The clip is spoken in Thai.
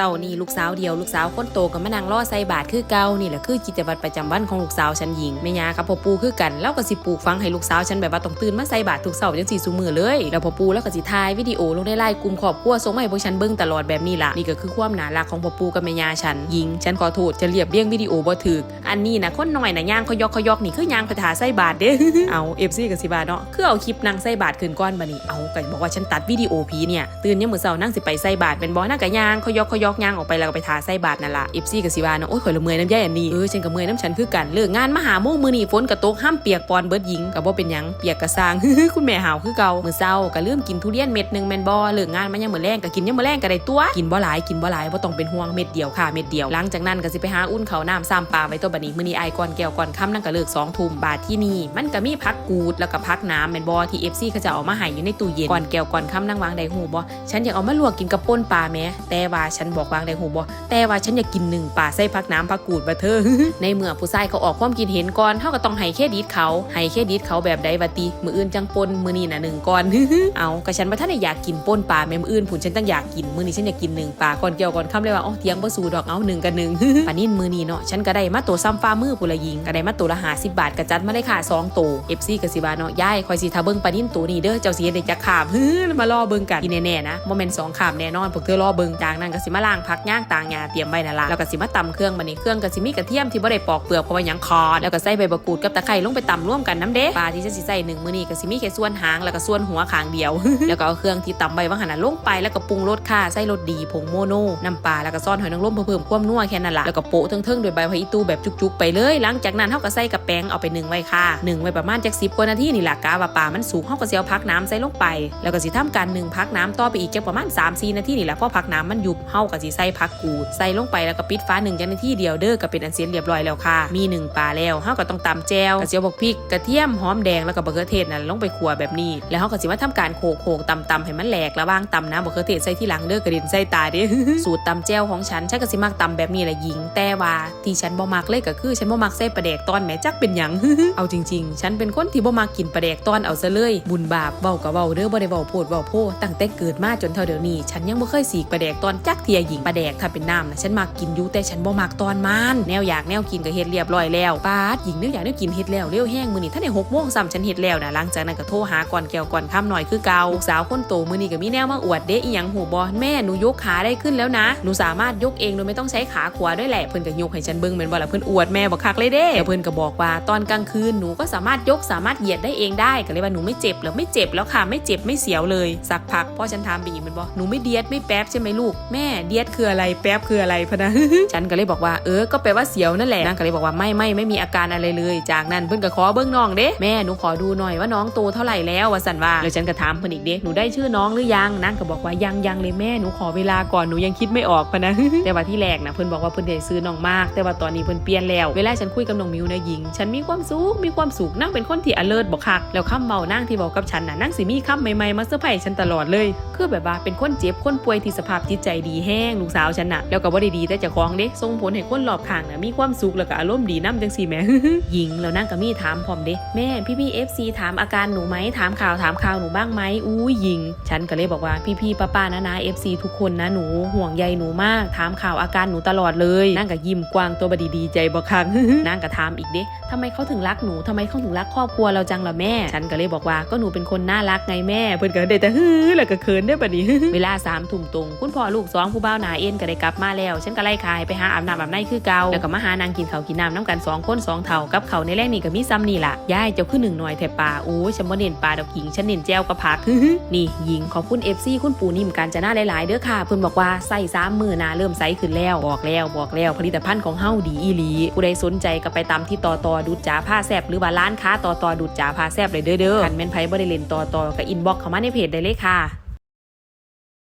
เศร้านี่ลูกสาวเดียวลูกสาวคนโตก็มานั่งรอใส่บาตรคือเก่านี่แหละคือกิจวัตรประจำวันของลูกสาวฉันหญิงแม่ยากับพ่อปูคือกันแล้วก็สิปลูกฟังให้ลูกสาวฉันแบบว่าต้องตื่นมาใส่บาตรทุกเสาร์จังสี่ซุมือเลยแล้วพ่อปูแล้วก็สิถ่ายวิดีโอลงในไลน์กลุ่มครอบครัวส่งมาให้พวกฉันเบิ่งตลอดแบบนี้ล่ะนี่ก็คือความน่ารักของพ่อปูกับแม่ยาฉันหญิงฉันขอโทษจะเรียบเรียงวิดีโอบ่ถึกอันนี้นะคนหน้อยนะย่างเขายอกเขายอกนี่คือย่างไปถาใส่บาตรเด้เอาเอฟซีกับสิบาเนาะคือเอาคลิปนางใส่บาตรขึ้นก้อนบัดนี้เอาก็บอกว่าฉันตัดวิดีโอผีเนี่ยตื่นยามมื้อเช้านั่งสิไปใส่บาตรเป็นบ่นั่งกะย่างเขายอกเขายอกอกย่างออกไปแล้วก็ไปทาใส่บาตรนั่นละเอฟซีกับสิบาเนาะโอ้ยข่อยละเมยน้ำย่ายอันนี้เออฉันก็เมยน้ำฉันคือกันเลิกงานมาหาโมงมือนี้ฝนก็ตกห้ามเปียกปอนเบิดหญิงก็บ่เป็นยังเปียกกระสร้างคุณแม่หาวคือเก่ามือเช้าก็ลืมกินทุเรียนเม็ดหนึ่งแมนบ่เลิกงานมายังมือแรงก็กินยังมือแรงก็ได้ตัวกินบ่หลายกินบ่หลายบ่าต้องเป็นห่วงเม็ดเดียวค่ะเม็ดเดียวหลังจากนั้นก็สิไปหาอุ่นเขาน้ำซ้ำปลาไว้ตัวบัดนี้มือนี้อายก่อนแก้วก่อนค่ำนั่นก็เลิก2ทุ่มบาทที่นี่มันก็มีพักกูดแล้วก็พักน้ำแมนบ่ที่ FC เขาจะเอามาให้อยู่ในตู้เย็นก่อนแก้วก่อนค่ำนั่งวางได้หูบ่ฉันอยากเอามาลวกกินกับป่นปลาแม้แต่ว่าฉันบบอกวางได้หูบ่แต่ว่าฉันอยากกินหนึ่งปลาใส่พักน้ำพักกูดบ่เธอ ในเมื่อผู้ชายเขาออกความคิดเห็นก่อนเฮาก็ต้องให้เครดิตเขาให้เครดิตเขาแบบใดบัติมืออื่นจังปนมือนี้น่ะหนึ่งก่อนเอาก็ฉันบ่ทันอยากกินปนปลาแม่มืออื่นผุนฉันตั้งอยากกินมือนี้ฉันอยากกินหนึ่งปลาก่อนเกี่ยวก่อนค่ำเลยว่าอ๋อเถียงบ่สูดอกเอาหนึ่งกับหนึ่งปานนี้มื้อนี้เนาะฉันก็ได้มาตัวซ้ำฟ้ามือผู้ละยิงก็ได้มาตัวละ50บบาทก็จัดมาเลยค่ะสองตัว FC ก็สิว่าเนาะยายคอยสิถ้าเบิ่งปานนี้ตัวนี้เด้อเจ้าสิเฮ็ดได้จักขามฮือมารอเบิ่งกันที่แน่ๆนะบ่แม่นสองขามแน่นอนพวกเธอรอเบิ่งจากนั้นกสิมาล้างผักย่างต่างหญ้าเตรียมไว้นั่นละแล้วก็สิมาตำเครื่องบัดนี้เครื่องก็สิมีกระเทียมที่บ่ได้ปอกเปลือกเพราะว่าหยังคอแล้วก็ใส่ใบมะกรูดกับตะไคร้ลงไปตำร่วมกันน้ำเด้ปลาที่ฉันสิใส่หนึ่งมื้อนี้ก็สิมีแค่ส่วนหางแล้วก็ส่วนหัวขางเดียว แล้วก็เอาเครื่องที่ตำไว้ว่าหั่นน่ะลงไปแล้วก็ปรุงรสค่ะใส่รสดีผงโมโนน้ำปลาแล้วก็ซอสหอยนางรมเพิ่มความนัวแค่นั้นละแล้วก็โปะเทิงๆด้วยใบพะอีตูแบบจุกๆไปเลย หลังจากนั้นเฮาก็ใส่กับแป้งเอาไปนึ่งไว้ค่ะนึ่งไว้ประมาณจัก10กว่านาทีนี่ล่ะกะว่าปลามันสุกเฮาก็สิเอาพักน้ำใส่ลงไป แล้วก็สิทำการนึ่งพักน้ำต่อไปอีกจักประมาณ3-4นาทีนี่แหละพอพักน้ำมันยุบเฮาก็สิใส่ผักกูดใส่ลงไปแล้วก็ปิดฟ้าหนึ่งจักนที่เดียวเด้อก็เป็นอันเสร็จเรียบร้อยแล้วค่ะ มีหนึ่งปลาแล้วเฮาก็ต้องตำแจวกระเจียวบกพริกกระเทียมหอมแดงแล้วก็บะเขือเทศนั่นลงไปคั่วแบบนี้ แล้วเฮาก็สิมาทำการโขกโขกตำตำให้มันแหลกระว่างตำน้ำบะเขือเทศใส่ที่หลังเด้อกระด็นใส่ตาเด้สูตรตำแจวของฉันฉันก็สิมักตำแบบนี้แหละหญิง แต่ว่าที่ฉันบ่มักเลยก็คือฉันบ่มักใส่ปลาแดกตอนแม่จักเป็นหยังเอาจริง ๆ ฉันเป็นคนที่บ่มักกินปลาแดกตอนเอาซะเลยบุญบาปเว้าก็เว้าเด้อบ่ได้เว้าโพดเว้าโพตั้งแต่เกิดมาจนเท่าเดี๋ยวนี้ ฉันยังบ่เคยสีกปลาแดกตอนจักเทียหญิงปลาแดกถ้าเป็นน้ำนะฉันมักกินอยู่แต่ฉันบ่มักตอนมันแนวอยากแนวกินก็เฮ็ดเรียบร้อยแล้วปาดหญิงแนวอยากแนวกินเฮ็ดแล้วเร็วแห้งมื้อนี้ถ้าได้6โมงซ้ำฉันเฮ็ดแล้วนะหลังจากนั้นก็โทรหาก่อนแก้วก่อนค่ำหน่อยคือเก่าลูกสาวคนโตมื้อนี้ก็มีแนวมาอวดเด้อีหยังหูบ่แม่หนูยกขาได้ขึ้นแล้วนะหนูสามารถยกเองโดยไม่ต้องใช้ขาขวาด้วยแหละเพิ่นก็ยกให้ฉันเบิ่งแม่นบ่ล่ะเพิ่นอวดแม่บ่คักเลยเด้แล้วเพิ่นก็บอกว่าตอนกลางคืนหนูก็สามารถยกสามารถเหยียดได้เองได้ก็เลยว่าหนูไม่เจ็บแล้วไม่เจ็บแล้วค่ะไม่เจ็บไม่เสียวเลยสักพักพ่อฉันถามไปอีกมันบ่หนูไม่เดียดไม่แป๊บใช่ไหมลูกแม่เดียดคืออะไรแป๊บคืออะไรพะนะฉันก็เลยบอกว่าเออก็แปลว่าเสียวนั่นแหละนางก็เลยบอกว่าไม่ไม่ไม่มีอาการอะไรเลย จากนั้นเพิ่นก็ขอเบิ้งน้องเด้แม่หนูขอดูหน่อยว่าน้องโตเท่าไหร่แล้วว่าสันว่าแล้วฉันก็ถามเพิ่นอีกเด้หนูได้ชื่อน้องหรือยังนางก็บอกว่ายังยังเลยแม่หนูขอเวลาก่อนหนูยังคิดไม่ออกพะนะแต่ว่าที่แรกนะเพิ่นบอกว่าเพิ่นได้ซื้อน้องมาก แต่ว่าตอนนี้เพิ่นเปลี่ยนแล้ว เวลาฉันคุยกับน้องมิวนะหญิง ฉันมีความสุขมีความสุขนางเป็นคนที่ alert บอกคักแล้วคำเมานางที่บอกกับฉันน่ะนางสิมีคำใหม่ๆมาเซอร์ไพรส์ฉันตลอดเลย คือแบบว่าเป็นคนเจ็บคนป่วยที่สภาพจิตใจดีแงลูกสาวฉันน่ะแล้วก็บ่ได้ดีแต่จะคองเด้ส่งผลให้คนรอบข้างน่ะมีความสุขแล้วก็อารมณ์ดีนํจังซี่แมหญิงแล้วนางก็มีถามพร้อมเด้แม่พี่พี่เอฟซีถามอาการหนูไหมถามข่าวถามข่าวหนูบ้างไหมอู้ยหญิง ฉันก็เลยบอกว่าพี่พี่ป้าป้านะนะเอฟซีทุกคนนะหนูห่วงใยหนูมาก ถามข่าวอาการหนูตลอดเลยนางก็ยิ้มกว้างตัวบดีดีใจบ่คังนางก็ถามอีกเด้ทำไมเขาถึงรักหนูทำไมเขาถึงรักครอบครัวเราจังล่ะแม่ ฉันก็เลยบอกว่าก็หนูเป็นคนน่ารักไงแม่ เพิ่อนก็ได้แต่ฮือแล้วก็เขินได้อบัดนี้เวลาสามทุ่มตรงคุณพ่อลูกสองผู้บ่าวหนาเอ็นก็ได้กลับมาแล้ว ฉันก็ไล่ขายไปหาอาบน้ำอาบในคือเก่าแล้วก็มาหานางกินข้าวกินน้ำน้ำกันสองคนสองเท่ากับเขาในแรกนี่ก็มีซ้ำนี่ล่ะยายเจ้าคือหนึ่งหน่อยแถบปลาโอ้ฉันบ่เน้นปลาดอกหญิงฉันเน้นแจวกับผักนี่หญิงขอบคุณเอฟซีคุณปูนิ่มการจะหน้าหลายๆเด้อค่ะเพิ่นบอกว่าใส่สามมือนาเริ่มใสขึ้นแล้วบอกแล้วบอกแล้วผลิตภัณฑ์ของเฮาดีอีหลีผู้ใดสนใจก็ไปตามที่ต่อต่อดูดจ่าผ้าแซบหรือว่าร้านค้าต่อต่อดูดจ่าผ้าแซบเลยเด้อเด้อคันแม่นไผบ่ได้เล่นต่อต่อก็อินบ็อกเข้ามาในเพจได้เลยค่ะ